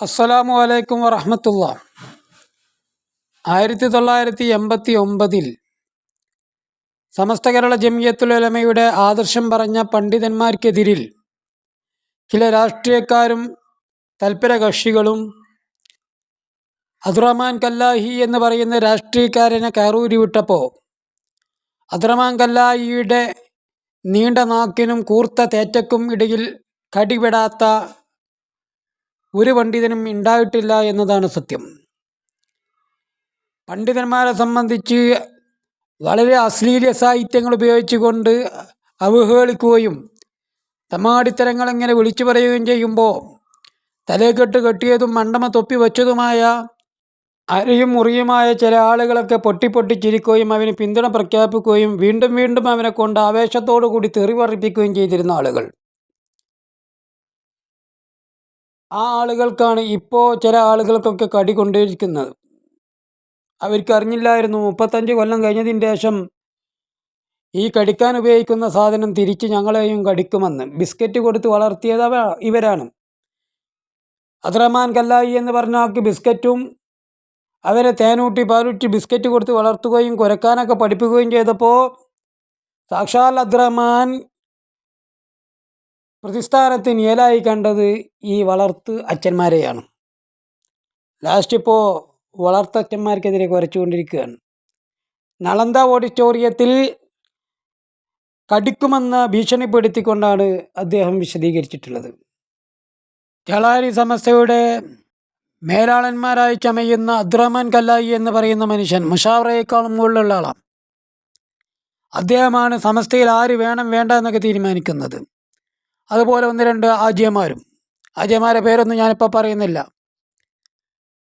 അസ്സലാമു അലൈക്കും വറഹമത്തുള്ള. ആയിരത്തി തൊള്ളായിരത്തി എൺപത്തി ഒമ്പതിൽ സമസ്ത കേരള ജമിയത്തുലമയുടെ ആദർശം പറഞ്ഞ പണ്ഡിതന്മാർക്കെതിരിൽ ചില രാഷ്ട്രീയക്കാരും തൽപര കക്ഷികളും അദ്റഹ്മാൻ കല്ലാഹി എന്ന് പറയുന്ന രാഷ്ട്രീയക്കാരനെ കയറൂരി വിട്ടപ്പോൾ അദ്റഹ്മാൻ കല്ലാഹിയുടെ നീണ്ട നാക്കിനും കൂർത്ത തേറ്റക്കും ഇടയിൽ കടിപെടാത്ത ഒരു പണ്ഡിതനും ഉണ്ടായിട്ടില്ല എന്നതാണ് സത്യം. പണ്ഡിതന്മാരെ സംബന്ധിച്ച് വളരെ അശ്ലീല സാഹിത്യങ്ങൾ ഉപയോഗിച്ചുകൊണ്ട് അവഹേളിക്കുകയും തമാടിത്തരങ്ങൾ ഇങ്ങനെ വിളിച്ചു പറയുകയും ചെയ്യുമ്പോൾ തലേക്കെട്ട് കെട്ടിയതും മണ്ടമ തൊപ്പി വച്ചതുമായ അരയും മുറിയുമായ ചില ആളുകളൊക്കെ പൊട്ടിപ്പൊട്ടി ചിരിക്കുകയും അവന് പിന്തുണ പ്രഖ്യാപിക്കുകയും വീണ്ടും വീണ്ടും അവനെ കൊണ്ട് ആവേശത്തോടു കൂടി തെറി പറയിപ്പിക്കുകയും ചെയ്തിരുന്ന ആളുകൾ. ആ ആളുകൾക്കാണ് ഇപ്പോൾ ചില ആളുകൾക്കൊക്കെ കടി കൊണ്ടിരിക്കുന്നത് അവർക്ക് അറിഞ്ഞില്ലായിരുന്നു മുപ്പത്തഞ്ച് കൊല്ലം കഴിഞ്ഞതിന് ശേഷം ഈ കടിക്കാൻ ഉപയോഗിക്കുന്ന സാധനം തിരിച്ച് ഞങ്ങളെയും കടിക്കുമെന്ന്. ബിസ്ക്കറ്റ് കൊടുത്ത് വളർത്തിയത് ഇവരാണ്. അദ്രമാൻ കല്ലായി എന്ന് പറഞ്ഞ ആൾക്ക് ബിസ്ക്കറ്റും അവരെ തേനൂട്ടി പാലൂട്ടി ബിസ്ക്കറ്റ് കൊടുത്ത് വളർത്തുകയും കുരക്കാനൊക്കെ പഠിപ്പിക്കുകയും ചെയ്തപ്പോൾ സാക്ഷാൽ അദ്രമാൻ പ്രതിസ്ഥാനത്ത് നിയലായി കണ്ടത് ഈ വളർത്ത് അച്ഛന്മാരെയാണ്. ലാസ്റ്റ് ഇപ്പോൾ വളർത്തച്ഛന്മാർക്കെതിരെ കുറച്ചുകൊണ്ടിരിക്കുകയാണ് നളന്ത ഓഡിറ്റോറിയത്തിൽ കടിക്കുമെന്ന് ഭീഷണിപ്പെടുത്തിക്കൊണ്ടാണ് അദ്ദേഹം വിശദീകരിച്ചിട്ടുള്ളത്. കളാരി സമസ്തയുടെ മേലാളന്മാരായി ചമയുന്ന അബ്ദുറഹ്മാൻ കല്ലായി എന്ന് പറയുന്ന മനുഷ്യൻ മുഷാവറയേക്കാളും മുകളിലുള്ള ആളാണ്. അദ്ദേഹമാണ് സമസ്തയിൽ ആര് വേണം വേണ്ട എന്നൊക്കെ തീരുമാനിക്കുന്നത്. അതുപോലെ ഒന്ന് രണ്ട് ആജ്യമാരും ആജ്യമാരെ പേരൊന്നും ഞാനിപ്പോൾ പറയുന്നില്ല.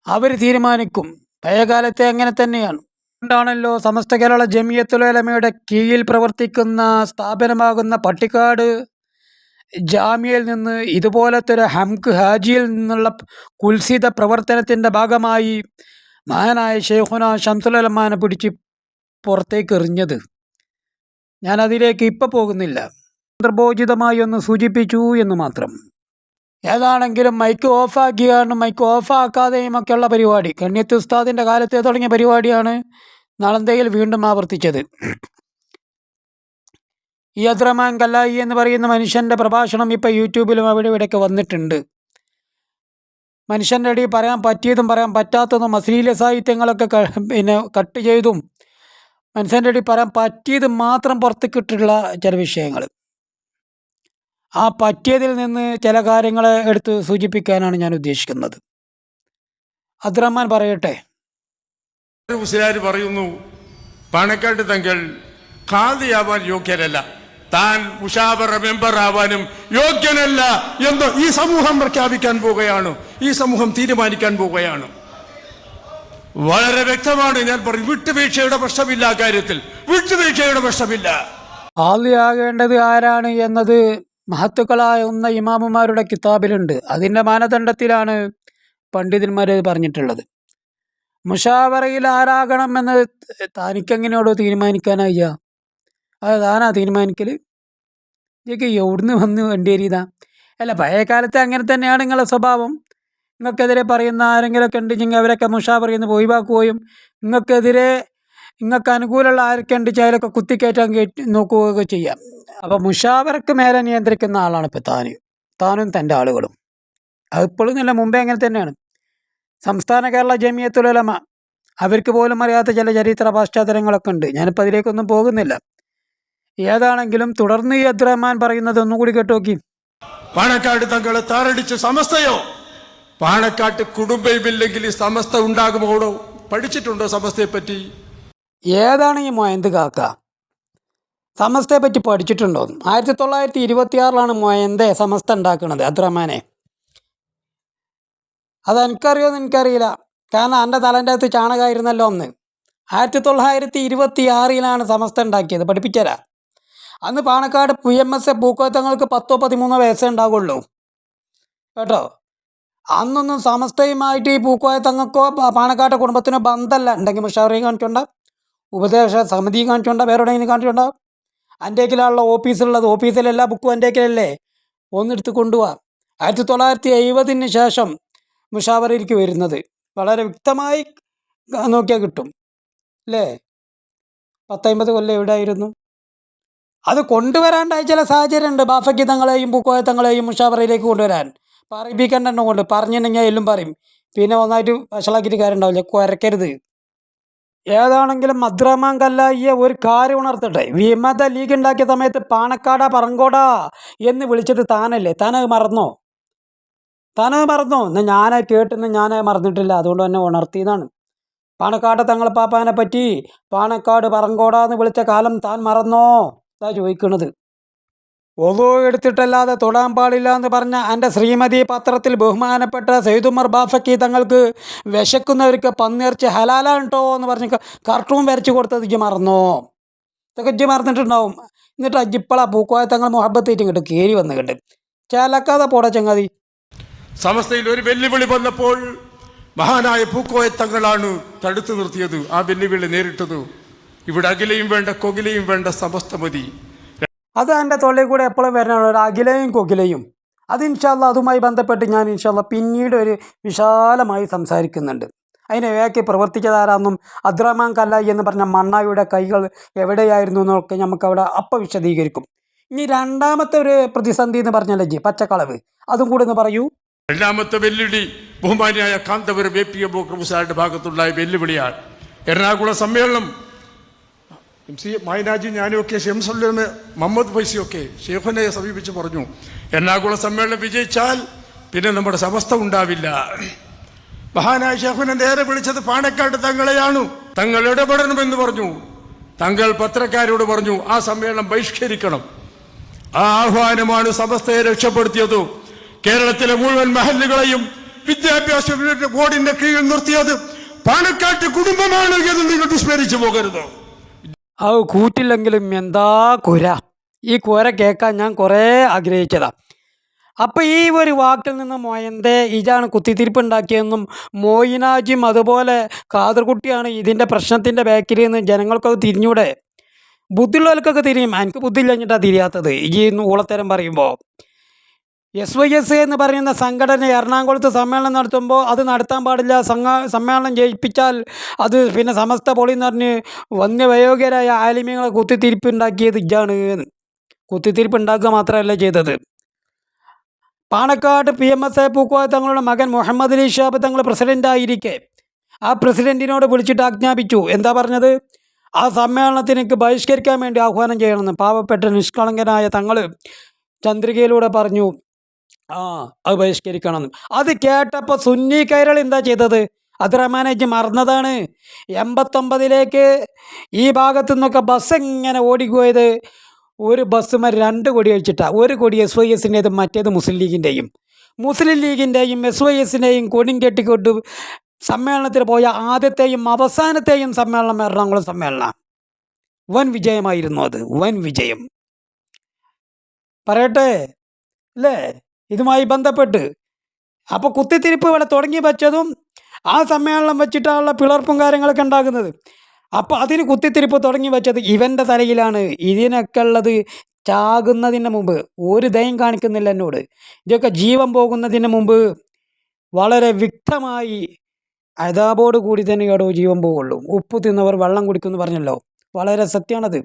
അവർ തീരുമാനിക്കും. പഴയകാലത്തെ അങ്ങനെ തന്നെയാണ്. അതുകൊണ്ടാണല്ലോ സമസ്ത കേരള ജമിയത്തുലമയുടെ കീഴിൽ പ്രവർത്തിക്കുന്ന സ്ഥാപനമാകുന്ന പട്ടിക്കാട് ജാമ്യയിൽ നിന്ന് ഇതുപോലത്തെ ഒരു ഹാജിയിൽ നിന്നുള്ള കുൽസിത പ്രവർത്തനത്തിന്റെ ഭാഗമായി മഹാനായ ഷെയ്ഖുന ഷംസുലമാനെ പിടിച്ച് പുറത്തേക്ക് എറിഞ്ഞത് ഞാനതിലേക്ക് അതിലേക്ക് ഇപ്പം പോകുന്നില്ല. അന്തർബോധിതമായി ഒന്ന് സൂചിപ്പിച്ചു എന്ന് മാത്രം. ഏതാണെങ്കിലും മൈക്ക് ഓഫാക്കിയാണ് മൈക്ക് ഓഫാക്കാതെയും ഒക്കെയുള്ള പരിപാടി. കണ്യത്ത് ഉസ്താദിന്റെ കാലത്തെ തുടങ്ങിയ പരിപാടിയാണ് നളന്തയിൽ വീണ്ടും ആവർത്തിച്ചത്. ഈ അദ്രമാൻ കല്ലായി എന്ന് പറയുന്ന മനുഷ്യന്റെ പ്രഭാഷണം ഇപ്പോൾ യൂട്യൂബിലും അവിടെ ഇവിടെയൊക്കെ വന്നിട്ടുണ്ട്. മനുഷ്യന്റെ ഇടയിൽ പറയാൻ പറ്റിയതും പറയാൻ പറ്റാത്തതും അശ്ലീല സാഹിത്യങ്ങളൊക്കെ പിന്നെ കട്ട് ചെയ്തും മനുഷ്യന്റെ ഇടയിൽ പറയാൻ പറ്റിയത് മാത്രം പുറത്തേക്കിട്ടുള്ള ചില വിഷയങ്ങൾ ആ പറ്റിയതിൽ നിന്ന് ചില കാര്യങ്ങൾ എടുത്ത് സൂചിപ്പിക്കാനാണ് ഞാൻ ഉദ്ദേശിക്കുന്നത്. അബ്ദുറഹ്മാൻ പറയട്ടെ. ഒരു മുസ്ലിയാർ പറയുന്നു പാണക്കാട്ട് തങ്ങൾ ഖാദിയാവാൻ യോഗ്യരല്ല. താൻ മുഷാവറ മെമ്പർ ആവാനും യോഗ്യനല്ല എന്ന് ഈ സമൂഹം പ്രഖ്യാപിക്കാൻ പോവുകയാണ്. ഈ സമൂഹം തീരുമാനിക്കാൻ പോവുകയാണ്. വളരെ വ്യക്തമാണ് ഞാൻ പറയും വിട്ടുവീഴ്ചയുടെ പ്രശ്നമില്ല കാര്യത്തിൽ. വിട്ടുവീഴ്ചയുടെ പ്രശ്നമില്ല. ആദ്യമാകേണ്ടത് ആരാണ് എന്നത് മഹത്തുക്കളായ ഒന്ന ഇമാമുമാരുടെ കിതാബിലുണ്ട്. അതിന്റെ മാനദണ്ഡത്തിലാണ് പണ്ഡിതന്മാർ പറഞ്ഞിട്ടുള്ളത്. മുഷാവറയിൽ ആരാകണമെന്ന് തനിക്കെങ്ങനെയോടോ തീരുമാനിക്കാനായ്യ അത് താനാ തീരുമാനിക്കൽ ഇതൊക്കെ എവിടുന്ന് വന്ന് വണ്ടിയേരിയതാ അല്ല പഴയ അങ്ങനെ തന്നെയാണ് നിങ്ങളുടെ സ്വഭാവം. നിങ്ങൾക്കെതിരെ പറയുന്ന ആരെങ്കിലുമൊക്കെ ഉണ്ടെങ്കിൽ അവരൊക്കെ മുഷാവറയിൽ നിന്ന് ഒഴിവാക്കുകയും നിങ്ങൾക്കെതിരെ നിങ്ങൾക്ക് അനുകൂലമുള്ള ആരൊക്കെ ഉണ്ട് അതിലൊക്കെ കുത്തിക്കയറ്റാൻ കയറ്റി നോക്കുകയൊക്കെ ചെയ്യാം. അപ്പോൾ മുഷാവറക്ക് മേലെ നിയന്ത്രിക്കുന്ന ആളാണ് ഇപ്പോൾ താൻ താനും തന്റെ ആളുകളും. അതിപ്പോഴും നല്ല മുമ്പേ അങ്ങനെ തന്നെയാണ്. സംസ്ഥാന കേരള ജമിയത്തുലമ അവർക്ക് പോലും അറിയാത്ത ചില ചരിത്ര പാശ്ചാത്തലങ്ങളൊക്കെ ഉണ്ട്. ഞാനിപ്പോൾ അതിലേക്കൊന്നും പോകുന്നില്ല. ഏതാണെങ്കിലും തുടർന്ന് ഈ അബ്ദുറഹ്മാൻ പറയുന്നത് ഒന്നുകൂടി കേട്ടു നോക്കി പാണക്കാട് തങ്ങളെ താറടിച്ച് സമസ്തയോ? പാണക്കാട്ട് കുടുംബമില്ലെങ്കിൽ ഈ സമസ്ത ഉണ്ടാകുമോടോ? പഠിച്ചിട്ടുണ്ടോ സമസ്തയെ പറ്റി ഏതാണ് ഈ മൊയന്ത് കാക്ക? സമസ്തയെ പറ്റി പഠിച്ചിട്ടുണ്ടോ? ആയിരത്തി തൊള്ളായിരത്തി ഇരുപത്തി ആറിലാണ് മൊയന്തെ സമസ്ത ഉണ്ടാക്കുന്നത് അബ്ദുറഹ്മാനെ അത് എനിക്കറിയില്ല. കാരണം എന്റെ തലന്റെ അകത്ത് ചാണകമായിരുന്നല്ലോ ഒന്ന് ആയിരത്തി തൊള്ളായിരത്തി ഇരുപത്തി ആറിലാണ് സമസ്ത ഉണ്ടാക്കിയത്. പഠിപ്പിച്ചരാ. അന്ന് Panakkad P M S A പൂക്കോത്തങ്ങൾക്ക് പത്തോ പതിമൂന്നോ വയസ്സേ ഉണ്ടാകുള്ളൂ കേട്ടോ? അന്നൊന്നും സമസ്തയുമായിട്ട് ഈ പൂക്കോയത്തങ്ങൾക്കോ പാണക്കാട്ടെ കുടുംബത്തിനോ ബന്ധമല്ല. ഉണ്ടെങ്കിൽ മുഷാറിയും കാണിച്ചുണ്ട. ഉപദേശ സമിതി കാണിച്ചുണ്ട വേറെ എവിടെയെങ്കിലും കാണിച്ചുണ്ടോ അന്റേക്കിലുള്ള ഓഫീസിലുള്ളത് ഓഫീസിലെ എല്ലാ ബുക്കും അന്റേക്കിലല്ലേ ഒന്നെടുത്ത് കൊണ്ടുപോവാ ആയിരത്തി തൊള്ളായിരത്തി എഴുപതിന് ശേഷം മുഷാവറയിലേക്ക് വരുന്നത്. വളരെ വ്യക്തമായി നോക്കിയാൽ കിട്ടും. അല്ലേ പത്തൊമ്പത് കൊല്ലം എവിടെയായിരുന്നു? അത് കൊണ്ടുവരാണ്ടായ ചില സാഹചര്യമുണ്ട്. ബാഫയ്ക്ക് തങ്ങളെയും പൂക്കോയ തങ്ങളെയും മുഷാവറയിലേക്ക് കൊണ്ടുവരാൻ. പറയിപ്പിക്കേണ്ട കൊണ്ട് പറഞ്ഞിട്ടുണ്ടെങ്കിൽ എല്ലാം പറയും. പിന്നെ ഒന്നായിട്ട് വഷളാക്കിയിട്ട് കാര്യം ഉണ്ടാവില്ല കുരക്കരുത്. ഏതാണെങ്കിലും അബ്ദുറഹ്മാൻ കല്ലായിയെ ഒരു കാര്യം ഉണർത്തട്ടെ. വിമത ലീഗ് ഉണ്ടാക്കിയ സമയത്ത് പാണക്കാട പറങ്കോടാ എന്ന് വിളിച്ചത് താനല്ലേ? താനത് മറന്നോ? താനത് മറന്നോ? എന്നാൽ ഞാൻ കേട്ടെന്ന് ഞാൻ മറന്നിട്ടില്ല. അതുകൊണ്ട് തന്നെ ഉണർത്തിയതാണ്. പാണക്കാട് തങ്ങളപ്പാപ്പാനെ പറ്റി പാണക്കാട് പറങ്കോടാ എന്ന് വിളിച്ച കാലം താൻ മറന്നോ? എന്നാ ചോദിക്കണത്. ഒതോ എടുത്തിട്ടല്ലാതെ തൊടാൻ പാടില്ല എന്ന് പറഞ്ഞ എന്റെ ശ്രീമതി പത്രത്തിൽ ബഹുമാനപ്പെട്ട സെയ്തുമർ ബാഫക്കി തങ്ങൾക്ക് വിശക്കുന്നവർക്ക് പന്നിറച്ചി ഹലാലാണ് കേട്ടോ എന്ന് പറഞ്ഞ് കർട്ടൂൺ വരച്ച് കൊടുത്തത് ഇജ്ജ് മറന്നോ? ഇതൊക്കെ ഇജ്ജ് മറന്നിട്ടുണ്ടാവും. എന്നിട്ട് അജിപ്പള പൂക്കോയ തങ്ങൾ മുഹബത്തേറ്റ് ഇങ്ങോട്ട് കയറി വന്ന് കണ്ട് ചേലക്കാതെ പോടാ ചങ്ങാതി. സമസ്തയിൽ ഒരു വെല്ലുവിളി വന്നപ്പോൾ മഹാനായ പൂക്കോയ തങ്ങളാണ് തടുത്തു നിർത്തിയത്. ആ വെല്ലുവിളി നേരിട്ടത്. ഇവിടെ അകിലയും വേണ്ട കൊകിലയും വേണ്ട സമസ്ത മതി. അത് എന്റെ തൊള്ളിൽ കൂടെ എപ്പോഴും വരാനാണ് ഒരു അഖിലയും കൊകിലയും അത് ഇൻഷാല്ല അതുമായി ബന്ധപ്പെട്ട് ഞാൻ ഇൻഷാല്ല പിന്നീട് ഒരു വിശാലമായി സംസാരിക്കുന്നുണ്ട്. അതിനെ വേക്കി പ്രവർത്തിച്ചതാരാന്നും അദ്രമാൻ കല്ലായി എന്ന് പറഞ്ഞ മണ്ണായിയുടെ കൈകൾ എവിടെയായിരുന്നു എന്നൊക്കെ നമുക്കവിടെ അപ്പം വിശദീകരിക്കും. ഇനി രണ്ടാമത്തെ ഒരു പ്രതിസന്ധി എന്ന് പറഞ്ഞല്ലേ ജി പച്ചക്കളവ്. അതും കൂടെ ഒന്ന് പറയൂ. രണ്ടാമത്തെ വെല്ലുവിളി ബഹുമാനിയായ കാന്തപുരം എ പി എ ഭാഗത്തുണ്ടായ വെല്ലുവിളിയാണ്. എറണാകുളം സമ്മേളനം എം സി മായനാജി ഞാനുമൊക്കെ ഷെംസുല്ലമ മുഹമ്മദ് ഫൈസിയൊക്കെ ഷേഖുനെ സമീപിച്ച് പറഞ്ഞു എറണാകുളം സമ്മേളനം വിജയിച്ചാൽ പിന്നെ നമ്മുടെ സമസ്ത ഉണ്ടാവില്ല. മഹാനായ ഷെയ്ഖുനെ നേരെ വിളിച്ചത് പാണക്കാട് തങ്ങളെയാണ്. തങ്ങൾ ഇടപെടണമെന്ന് പറഞ്ഞു. തങ്ങൾ പത്രക്കാരോട് പറഞ്ഞു ആ സമ്മേളനം ബഹിഷ്കരിക്കണം. ആ ആഹ്വാനമാണ് സമസ്തയെ രക്ഷപ്പെടുത്തിയത്. കേരളത്തിലെ മുഴുവൻ മഹല്ലുകളെയും വിദ്യാഭ്യാസ ബോർഡിന്റെ കീഴിൽ നിർത്തിയത് പാണക്കാട്ട് കുടുംബമാണ് എന്ന് നിങ്ങൾ വിസ്മരിച്ചു പോകരുത്. അത് കൂറ്റില്ലെങ്കിലും എന്താ കുര? ഈ കുര കേൾക്കാൻ ഞാൻ കുറേ ആഗ്രഹിച്ചതാണ് അപ്പോൾ ഈ ഒരു വാക്കിൽ നിന്ന് മോയന്തെ ഇതാണ് കുത്തിത്തിരിപ്പുണ്ടാക്കിയെന്നും മോയിനാജിയും അതുപോലെ കാതർകുട്ടിയാണ് ഇതിന്റെ പ്രശ്നത്തിന്റെ ബാക്കിൽ നിന്ന് ജനങ്ങൾക്കത് തിരിഞ്ഞൂടെ? ബുദ്ധിയുള്ളവർക്കൊക്കെ തിരിയും. എനിക്ക് ബുദ്ധി ഇല്ലഞ്ഞിട്ടാണ് തിരിയാത്തത്. ഈ ഊളത്തരം പറയുമ്പോൾ എസ് വൈ എസ് എന്ന് പറയുന്ന സംഘടന എറണാകുളത്ത് സമ്മേളനം നടത്തുമ്പോൾ അത് നടത്താൻ പാടില്ല. സംഘ സമ്മേളനം ജയിപ്പിച്ചാൽ അത് പിന്നെ സമസ്ത പൊളി എന്ന് പറഞ്ഞ് വന്യവയോഗ്യരായ ആലിമ്യങ്ങളെ കുത്തിത്തിരിപ്പ് ഉണ്ടാക്കിയത് ഇജാണ് കുത്തിത്തിരിപ്പ് ഉണ്ടാക്കുക മാത്രമല്ല ചെയ്തത്. Panakkad P M S A Pookoya തങ്ങളുടെ മകൻ മുഹമ്മദ് അലി ഷാബ് തങ്ങൾ പ്രസിഡന്റായിരിക്കെ ആ പ്രസിഡന്റിനോട് വിളിച്ചിട്ട് ആജ്ഞാപിച്ചു. എന്താ പറഞ്ഞത്? ആ സമ്മേളനത്തിനേക്ക് ബഹിഷ്കരിക്കാൻ വേണ്ടി ആഹ്വാനം ചെയ്യണമെന്ന് പാവപ്പെട്ട നിഷ്കളങ്കനായ തങ്ങൾ ചന്ദ്രികയിലൂടെ പറഞ്ഞു. ആ അത് ബഹിഷ്കരിക്കണം അത് കേട്ടപ്പോൾ സുന്നി കൈരൾ എന്താ ചെയ്തത്? അത് റഹ്മാനേജ് മറന്നതാണ്. എൺപത്തൊമ്പതിലേക്ക് ഈ ഭാഗത്തു നിന്നൊക്കെ ബസ് എങ്ങനെ ഓടിപ്പോയത്. ഒരു ബസ്സുമാർ രണ്ട് കൊടി അഴിച്ചിട്ടാണ് ഒരു കൊടി എസ് വൈ എസിന്റേതും മറ്റേത് മുസ്ലിം ലീഗിന്റെയും. മുസ്ലിം ലീഗിന്റെയും എസ് വൈ എസിന്റെയും കൊടിയും കെട്ടിക്കൊണ്ട് സമ്മേളനത്തിൽ പോയ ആദ്യത്തെയും അവസാനത്തെയും സമ്മേളനം എറണാകുളം സമ്മേളനം. വൻ വിജയമായിരുന്നു അത്. വൻ വിജയം. പറയട്ടെ? അല്ലേ? ഇതുമായി ബന്ധപ്പെട്ട്. അപ്പോൾ കുത്തിത്തിരിപ്പ് ഇവിടെ തുടങ്ങി വെച്ചതും ആ സമ്മേളനം വെച്ചിട്ടുള്ള പിളർപ്പും കാര്യങ്ങളൊക്കെ ഉണ്ടാകുന്നത്. അപ്പോൾ അതിന് കുത്തിത്തിരിപ്പ് തുടങ്ങി വെച്ചത് ഇവന്റെ തലയിലാണ്. ഇതിനൊക്കെ ഉള്ളത് ചാകുന്നതിന് മുമ്പ്. ഒരു ദയം കാണിക്കുന്നില്ല എന്നോട്. ഇതൊക്കെ ജീവൻ പോകുന്നതിന് മുമ്പ് വളരെ വ്യക്തമായി അതാപോട് കൂടി തന്നെ കേടോ ജീവൻ പോവുള്ളൂ ഉപ്പ് തിന്നവർ വെള്ളം കുടിക്കുമെന്ന് പറഞ്ഞല്ലോ. വളരെ സത്യമാണത്.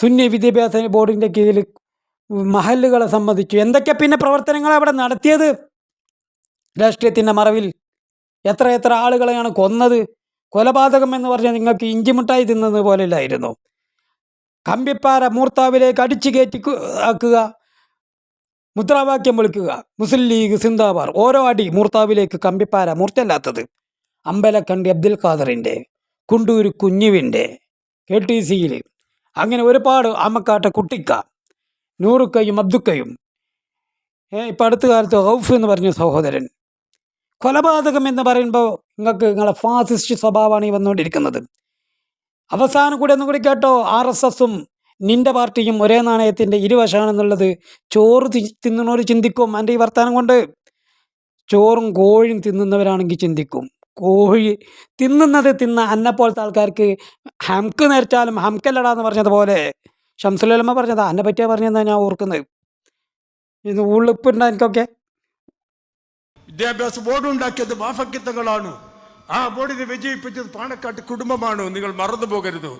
സുന്നി വിദ്യാഭ്യാസ ബോർഡിന്റെ കീഴിൽ മഹല്ലുകളെ സംബന്ധിച്ചു എന്തൊക്കെ പിന്നെ പ്രവർത്തനങ്ങൾ അവിടെ നടത്തിയത്? രാഷ്ട്രീയത്തിന്റെ മറവിൽ എത്ര എത്ര ആളുകളെയാണ് കൊന്നത്? കൊലപാതകം എന്ന് പറഞ്ഞാൽ നിങ്ങൾക്ക് ഇഞ്ചിമുട്ടായി തിന്നത് പോലെയല്ലായിരുന്നു. കമ്പിപ്പാറ മൂർത്താവിലേക്ക് അടിച്ചു കയറ്റി ആക്കുക മുദ്രാവാക്യം വിളിക്കുക. മുസ്ലിം ലീഗ് സിന്ദാബാർ ഓരോ അടി മൂർത്താവിലേക്ക് കമ്പിപ്പാര മൂർത്തല്ലാത്തത് അമ്പലക്കണ്ടി അബ്ദുൽ ഖാദറിന്റെ കുണ്ടൂർ കുഞ്ഞുവിന്റെ കെ ടി സിയിൽ അങ്ങനെ ഒരുപാട് അമ്മക്കാട്ട കുട്ടിക്ക. നൂറുക്കയും അബ്ദുക്കയും. ഇപ്പം അടുത്ത കാലത്ത് ഹൗഫ് എന്ന് പറഞ്ഞ സഹോദരൻ. കൊലപാതകം എന്ന് പറയുമ്പോൾ നിങ്ങൾക്ക് നിങ്ങളെ ഫാസിസ്റ്റ് സ്വഭാവമാണ് ഈ വന്നുകൊണ്ടിരിക്കുന്നത്. അവസാനം കൂടി ഒന്നും കൂടി കേട്ടോ ആർ എസ് എസും നിന്റെ പാർട്ടിയും ഒരേ നാണയത്തിന്റെ ഇരുവശമാണെന്നുള്ളത്. ചോറ് തിന്നുന്നവർ ചിന്തിക്കും എന്റെ ഈ വർത്തമാനം കൊണ്ട്. ചോറും കോഴിയും തിന്നുന്നവരാണെങ്കിൽ ചിന്തിക്കും. കോഴി തിന്നുന്നത് തിന്ന അന്നെപ്പോലത്തെ ആൾക്കാർക്ക് ഹംക്ക് നേരിച്ചാലും ഹംക്കല്ലടാ എന്ന് പറഞ്ഞതുപോലെ. ഷംസുലമ പറഞ്ഞതാ എന്നെ പറ്റിയാ പറഞ്ഞതാണ് ഞാൻ ഓർക്കുന്നത്. ഇത് ഉള്ളിപ്പുണ്ട് എനിക്കൊക്കെ. വിദ്യാഭ്യാസ ബോർഡ് ഉണ്ടാക്കിയത് ബാഫക്കിത്തങ്ങളാണ് ആ ബോർഡിനെ വിജയിപ്പിച്ചത് പാണക്കാട്ട് കുടുംബമാണ്. നിങ്ങൾ മറന്നു പോകരുത്.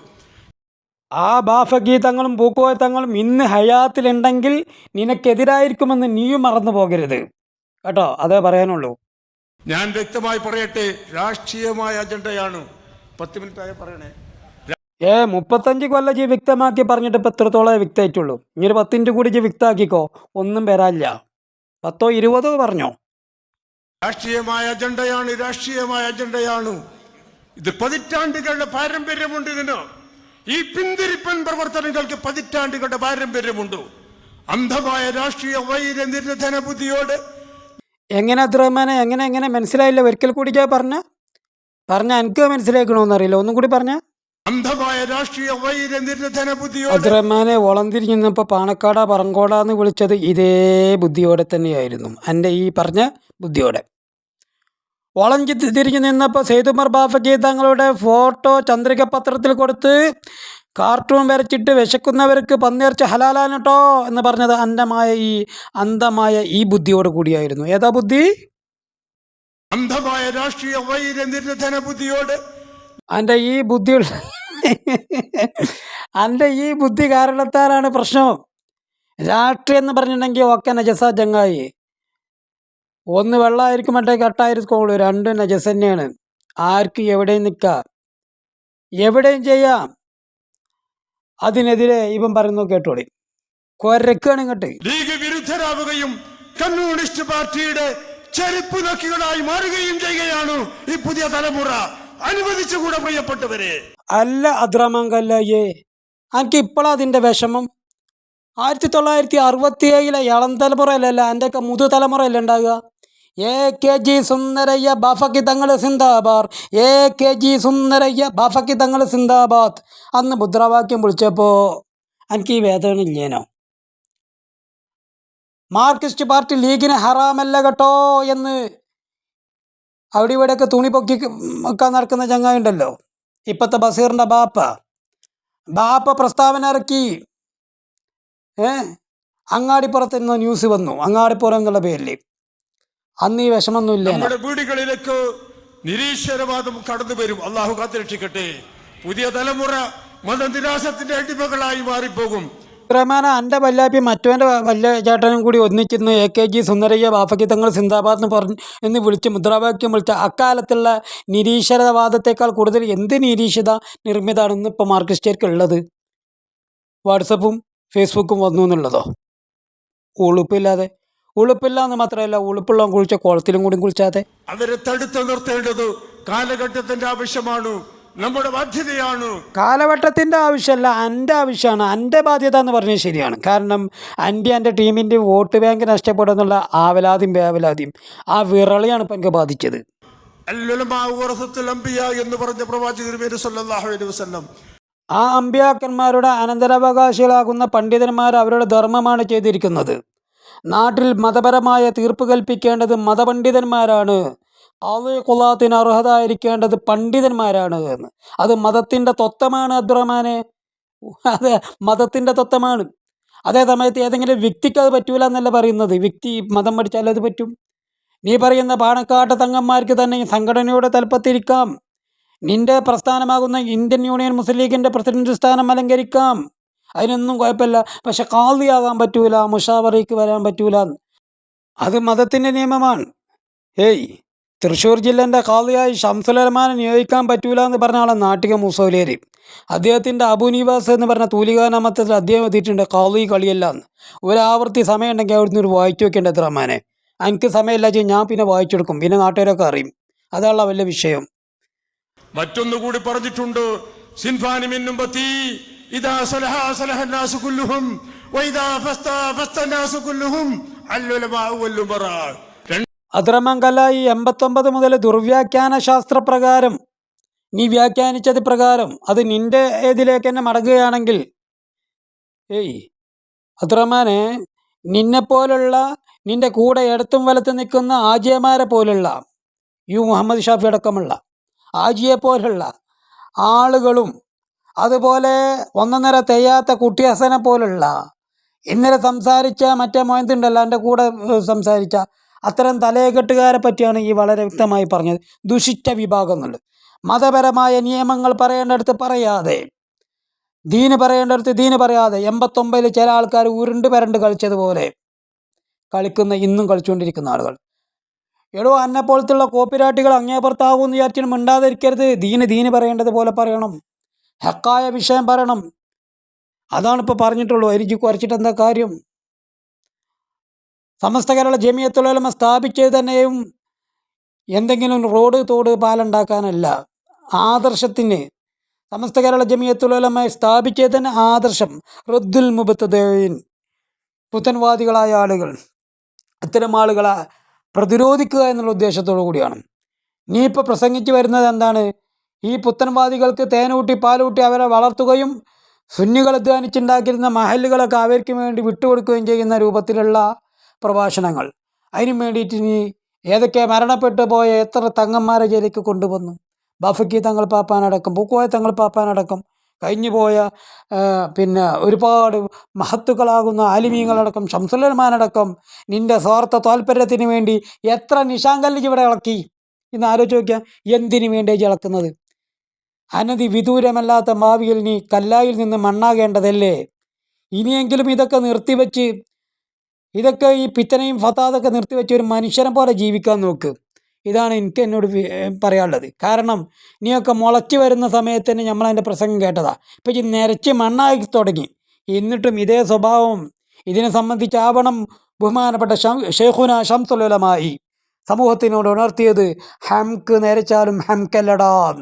ആ ബാഫഗീതങ്ങളും പൂക്കോയത്തങ്ങളും ഇന്ന് ഹയാത്തിലുണ്ടെങ്കിൽ നിനക്കെതിരായിരിക്കുമെന്ന് നീയും മറന്നു പോകരുത്. കേട്ടോ? അതേ പറയാനുള്ളൂ. ഞാൻ വ്യക്തമായി പറയട്ടെ രാഷ്ട്രീയമായ അജണ്ടയാണ്. പത്ത് മിനിറ്റായി പറയണേ. ഏ മുപ്പത്തഞ്ച് കൊല്ലം ജി വ്യക്തമാക്കി പറഞ്ഞിട്ട് ഇപ്പം എത്രത്തോളം വ്യക്തമായിട്ടുള്ളൂ. ഇനി ഒരു പത്തിന്റെ കൂടി ജി വ്യക്തമാക്കിക്കോ. ഒന്നും വരാനില്ല. പത്തോ ഇരുപതോ പറഞ്ഞോ. രാഷ്ട്രീയമായ അജണ്ടയാണ് രാഷ്ട്രീയമായ അജണ്ടയാണ്. ഇത് പതിറ്റാണ്ടുകളുടെ പാരമ്പര്യമുണ്ട് ഇതിന്. ഈ പിന്തിരിപ്പൻ പ്രവർത്തനങ്ങൾക്ക് പതിറ്റാണ്ടുകളുടെ പാരമ്പര്യമുണ്ട്. അന്ധമായ രാഷ്ട്രീയ വൈര നിർധന ബുദ്ധിയോട് എങ്ങനെ അബ്ദുറഹ്മാനെ എങ്ങനെ എങ്ങനെ മനസ്സിലായില്ല? ഒരിക്കൽ കൂടി ഞാൻ പറഞ്ഞ. പറഞ്ഞ എനിക്ക് മനസ്സിലാക്കണമെന്നറിയില്ല ഒന്നും കൂടി പറഞ്ഞ. അന്ധമായ രാഷ്ട്രീയ വൈര നിർധന ബുദ്ധിയോട് അബ്ദുറഹ്മാനെ വളംതിരിഞ്ഞ് നിന്നപ്പോൾ പാണക്കാട പറങ്കോട എന്ന് വിളിച്ചത് ഇതേ ബുദ്ധിയോടെ തന്നെയായിരുന്നു. എന്റെ ഈ പറഞ്ഞ ബുദ്ധിയോടെ. വളം ചി- തിരിഞ്ഞ് നിന്നപ്പോൾ സേതുമർ ബാഫക്കി തങ്ങളുടെ ഫോട്ടോ ചന്ദ്രിക പത്രത്തിൽ കൊടുത്ത് കാർട്ടൂൺ വരച്ചിട്ട് വിശക്കുന്നവർക്ക് പന്നിയിറച്ച ഹലാലാണ് കേട്ടോ എന്ന് പറഞ്ഞത് അന്ധമായ ഈ അന്ധമായ ഈ ബുദ്ധിയോട് കൂടിയായിരുന്നു. ഏതാ ബുദ്ധി? അന്ധമായ രാഷ്ട്രീയ വൈര നിർധന ബുദ്ധിയോട് എന്റെ ഈ ബുദ്ധി എന്റെ ഈ ബുദ്ധി കാരണത്താലാണ് പ്രശ്നം. രാഷ്ട്രീയം എന്ന് പറഞ്ഞിട്ടുണ്ടെങ്കിൽ ഒക്കെ നജസ ചങ്ങായി. ഒന്ന് വെള്ളമായിരിക്കും മറ്റേ കട്ടായിരിക്കുള്ളൂ രണ്ട് നജസ് തന്നെയാണ്. ആർക്ക് എവിടെയും നിൽക്കാം. എവിടെയും ചെയ്യാം. അതിനെതിരെ ഇവൻ പറയുന്നു കേട്ടോളി കൊരക്കാണ് ഇങ്ങോട്ട്. ലീഗ് വിരുദ്ധരാവുകയും കമ്മ്യൂണിസ്റ്റ് പാർട്ടിയുടെ ചെരുപ്പ് നക്കികളായി മാറുകയും ചെയ്യുകയാണ് ഈ പുതിയ തലമുറ. അനുവദിച്ചുകൂടെ പ്രിയപ്പെട്ടവരെ. അല്ല അദ്രാമാൻ കല്ലായേ എനിക്ക് ഇപ്പോഴാ അതിന്റെ വിഷമം. ആയിരത്തി തൊള്ളായിരത്തി അറുപത്തി ഏഴിലെ ഇളം തലമുറയിലല്ല എന്റെയൊക്കെ മുതു തലമുറയല്ല ഉണ്ടാകുക A K G Sundarayya Bafaqi Thangal Zindabad. A K G Sundarayya Bafaqi Thangal സിന്ദാബാദ്. അന്ന് മുദ്രാവാക്യം വിളിച്ചപ്പോൾ എനിക്ക് ഈ വേദന ഇല്ലേനോ? മാർക്സിസ്റ്റ് പാർട്ടി ലീഗിന് ഹറാമല്ല കേട്ടോ എന്ന് അവിടെ ഇവിടെയൊക്കെ തുണി പൊക്കി ഒക്കെ നടക്കുന്ന ചങ്ങായി ഉണ്ടല്ലോ ഇപ്പോഴത്തെ ബസീറിന്റെ ബാപ്പ. ബാപ്പ പ്രസ്താവന ഇറക്കി. ഏ? അങ്ങാടിപ്പുറത്ത് നിന്ന് ന്യൂസ് വന്നു. അങ്ങാടിപ്പുറം എന്നുള്ള പേരിൽ അന്ന് ഈ വിഷമൊന്നുമില്ല. നമ്മുടെ വീടുകളിലേക്ക് നിരീശ്വരവാദം കടന്നു വരും. അള്ളാഹു കാത്തിരക്ഷിക്കട്ടെ. പുതിയ തലമുറ മതനിരാശത്തിന്റെ അടിമകളായി മാറിപ്പോകും. റഹ്മാന എന്റെ വല്ലാപ്പി മറ്റവന്റെ വല്ല ചേട്ടനും കൂടി ഒന്നിച്ചിരുന്ന് A K G Sundarayya Bafaqi Thangal സിന്ദാബാദ് എന്ന് പറഞ്ഞ് എന്ന് വിളിച്ച് മുദ്രാവാക്യം വിളിച്ച അക്കാലത്തുള്ള നിരീശ്വരവാദത്തെക്കാൾ കൂടുതൽ എന്ത് നിരീക്ഷിത നിർമ്മിതാണെന്ന് ഇപ്പോൾ മാർക്സിസ്റ്റുകാർക്ക് ഉള്ളത്? വാട്സപ്പും ഫേസ്ബുക്കും വന്നു എന്നുള്ളതോ? ഉളുപ്പില്ലാതെ. ഉളുപ്പില്ല എന്ന് മാത്രമല്ല ഉളുപ്പുള്ള കുളിച്ച കുളത്തിലും കൂടി കുളിച്ചാതെ. അവരെ തടുത്തു നിർത്തേണ്ടത് കാലഘട്ടത്തിന്റെ ആവശ്യമാണ്. നമ്മുടെ ബാധ്യതയാണ്. കാലവട്ടത്തിന്റെ ആവശ്യമല്ല എന്റെ ആവശ്യമാണ്. എന്റെ ബാധ്യത എന്ന് പറഞ്ഞാൽ ശരിയാണ്. കാരണം എന്റെ എന്റെ ടീമിന്റെ വോട്ട് ബാങ്ക് നഷ്ടപ്പെടുന്നുള്ള ആവലാതിയും വേവലാതിയും ആ വിറളിയാണ് ഇപ്പം എനിക്ക് ബാധിച്ചത്. എന്ന് പറഞ്ഞ പ്രവാചകർ ആ അമ്പ്യാക്കന്മാരുടെ അനന്തരാവകാശികളാകുന്ന പണ്ഡിതന്മാർ അവരുടെ ധർമ്മമാണ് ചെയ്തിരിക്കുന്നത്. നാട്ടിൽ മതപരമായ തീർപ്പ് കൽപ്പിക്കേണ്ടത് മതപണ്ഡിതന്മാരാണ്. ആളെ കൊള്ളാത്തിന് അർഹതായിരിക്കേണ്ടത് പണ്ഡിതന്മാരാണ് എന്ന്. അത് മതത്തിന്റെ തൊത്തമാണ് അബ്ദുറഹ്മാനെ. അത് മതത്തിന്റെ തൊത്തമാണ് അതേ സമയത്ത് ഏതെങ്കിലും വ്യക്തിക്ക് അത് പറ്റൂല എന്നല്ല പറയുന്നത്. വ്യക്തി മതം പഠിച്ചാൽ അത് പറ്റും. നീ പറയുന്ന പാണക്കാട്ട് തങ്ങന്മാർക്ക് തന്നെ സംഘടനയുടെ തലപ്പത്തിരിക്കാം. നിന്റെ പ്രസ്ഥാനമാകുന്ന ഇന്ത്യൻ യൂണിയൻ മുസ്ലിം ലീഗിന്റെ പ്രസിഡന്റ് സ്ഥാനം അലങ്കരിക്കാം. അതിനൊന്നും കുഴപ്പമില്ല. പക്ഷെ കാളിയാകാൻ പറ്റൂല മുഷാവറയ്ക്ക് വരാൻ പറ്റൂല. അത് മതത്തിന്റെ നിയമമാണ്. ഏയ് തൃശ്ശൂർ ജില്ലന്റെ കാളിയായി ഷംസുലമാനെ നിയോഗിക്കാൻ പറ്റൂല എന്ന് പറഞ്ഞ ആളെ നാട്ടിക മൂസോലേരി അദ്ദേഹത്തിന്റെ അബുനിവാസ് എന്ന് പറഞ്ഞ തൂലികാനാമത്തെ അദ്ദേഹം എത്തിയിട്ടുണ്ട് കാളി കളിയല്ല എന്ന്. ഒരാവർത്തി സമയം ഉണ്ടെങ്കിൽ അവിടുന്ന് ഒരു വായിച്ചു വെക്കേണ്ടത് റഹ്മാനെ എനിക്ക് സമയമില്ല ചെയ്യും ഞാൻ പിന്നെ വായിച്ചെടുക്കും പിന്നെ നാട്ടുകാരൊക്കെ അറിയും. അതാണ് വലിയ വിഷയം. മറ്റൊന്നുകൂടി പറഞ്ഞിട്ടുണ്ട് സിൻഫാനി സലഹ സലഹ ഫസ്ത ഫസ്ത അദ്രമംഗല ഈ എൺപത്തൊമ്പത് മുതൽ ദുർവ്യാഖ്യാന ശാസ്ത്രപ്രകാരം നീ വ്യാഖ്യാനിച്ചത് പ്രകാരം അത് നിന്റെ ഇതിലേക്ക് തന്നെ മടങ്ങുകയാണെങ്കിൽ. ഏയ് അത്രമാനെ നിന്നെപ്പോലുള്ള നിന്റെ കൂടെ ഇടത്തും വലത്ത് നിൽക്കുന്ന ആജിയമാരെ പോലുള്ള യു മുഹമ്മദ് ഷാഫി അടക്കമുള്ള ആജിയെ പോലുള്ള ആളുകളും അതുപോലെ ഒന്നൊന്നര തെയ്യാത്ത കുട്ടിഹസനെ പോലുള്ള ഇന്നലെ സംസാരിച്ച മറ്റേ മോയന്തുണ്ടല്ലോ എന്റെ കൂടെ സംസാരിച്ച അത്തരം തലയകെട്ടുകാരെ പറ്റിയാണ് ഈ വളരെ വ്യക്തമായി പറഞ്ഞത്. ദുഷിച്ച വിഭാഗം എന്നുള്ളത് മതപരമായ നിയമങ്ങൾ പറയേണ്ടടുത്ത് പറയാതെ ദീന് പറയേണ്ടടുത്ത് ദീന് പറയാതെ എൺപത്തൊമ്പതിൽ ചില ആൾക്കാർ ഉരുണ്ട് പരണ്ട് കളിച്ചതുപോലെ കളിക്കുന്ന ഇന്നും കളിച്ചുകൊണ്ടിരിക്കുന്ന ആളുകൾ. എടോ അന്നെ പോലത്തുള്ള കോപ്പിരാട്ടികൾ അങ്ങേപ്പുറത്താകുമെന്ന് വിചാരിച്ചിട്ട് മിണ്ടാതിരിക്കരുത്. ദീന് ദീന് പറയേണ്ടത് പോലെ പറയണം. ഹക്കായ വിഷയം പറയണം. അതാണ് ഇപ്പോൾ പറഞ്ഞിട്ടുള്ളൂ. എനിക്ക് കുറച്ചിട്ട് എന്താ കാര്യം? സമസ്ത കേരള ജമിയത്തുലമ സ്ഥാപിച്ചത് തന്നെയും എന്തെങ്കിലും റോഡ് തോട് പാലുണ്ടാക്കാനല്ല ആദർശത്തിന്. സമസ്ത കേരള ജമിയത്തുലമ സ്ഥാപിച്ചത് തന്നെ ആദർശം റദ്ദുൽ മുബത്തദീൻ. പുത്തൻവാദികളായ ആളുകൾ അത്തരം ആളുകളെ പ്രതിരോധിക്കുക എന്നുള്ള ഉദ്ദേശത്തോടു കൂടിയാണ്. നീ ഇപ്പോൾ പ്രസംഗിച്ച് വരുന്നത് എന്താണ്? ഈ പുത്തൻവാദികൾക്ക് തേനൂട്ടി പാലൂട്ടി അവരെ വളർത്തുകയും സുന്നികൾ അധ്വാനിച്ചുണ്ടാക്കിയിരുന്ന മഹലുകളൊക്കെ അവർക്ക് വേണ്ടി വിട്ടുകൊടുക്കുകയും ചെയ്യുന്ന രൂപത്തിലുള്ള പ്രഭാഷണങ്ങൾ. അതിനു വേണ്ടിയിട്ട് ഇനി ഏതൊക്കെ മരണപ്പെട്ടു പോയ എത്ര തങ്ങന്മാരെ ജയിലേക്ക് കൊണ്ടുവന്നു? ബഫക്കി തങ്ങൾ പാപ്പാനടക്കം പൂക്കോയ തങ്ങൾ പാപ്പാനടക്കം കഴിഞ്ഞു പോയ പിന്നെ ഒരുപാട് മഹത്തുക്കളാകുന്ന ആലിമീങ്ങളടക്കം ശംസുലന്മാരടക്കം നിന്റെ സ്വാർത്ഥ താല്പര്യത്തിന് വേണ്ടി എത്ര നിശാങ്കല്ലിക്ക് ഇവിടെ ഇളക്കി? ഇന്ന് ആലോചിച്ച് നോക്കിയാൽ എന്തിനു വേണ്ടിയാണ് ഇളക്കുന്നത്? അനധി വിദൂരമല്ലാത്ത ഭാവിയിൽ നീ കല്ലായിൽ നിന്ന് മണ്ണാകേണ്ടതല്ലേ? ഇനിയെങ്കിലും ഇതൊക്കെ നിർത്തിവെച്ച് ഇതൊക്കെ ഈ പിത്തനയും ഫത്താദൊക്കെ നിർത്തിവെച്ച് ഒരു മനുഷ്യനെ പോലെ ജീവിക്കാൻ നോക്ക്. ഇതാണ് എനിക്ക് എന്നോട് പറയാനുള്ളത്. കാരണം നീയൊക്കെ മുളച്ച് വരുന്ന സമയത്ത് തന്നെ നമ്മൾ അതിന്റെ പ്രസംഗം കേട്ടതാ. ഇപ്പം ഈ നിരച്ച് മണ്ണാക്കി തുടങ്ങി. എന്നിട്ടും ഇതേ സ്വഭാവം ഇതിനെ സംബന്ധിച്ചാവണം ബഹുമാനപ്പെട്ട ഷേഖുന ഷംസുലമായി സമൂഹത്തിനോട് ഉണർത്തിയത് ഹംക്ക് നേരച്ചാലും ഹംക്കല്ലടാ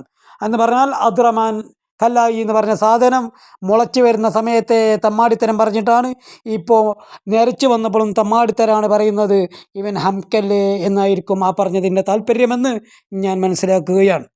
എന്ന് പറഞ്ഞാൽ അബ്ദുറഹ്മാൻ കല്ലായി എന്ന് പറഞ്ഞ സാധനം മുളച്ചു വരുന്ന സമയത്തെ തമ്മാടിത്തരം പറഞ്ഞിട്ടാണ്. ഇപ്പോൾ നിരച്ചു വന്നപ്പോഴും തമ്മാടിത്തരാണ് പറയുന്നത്. ഇവൻ ഹംക്കല്ലേ എന്നായിരിക്കും ആ പറഞ്ഞതിന്റെ താല്പര്യമെന്ന് ഞാൻ മനസ്സിലാക്കുകയാണ്.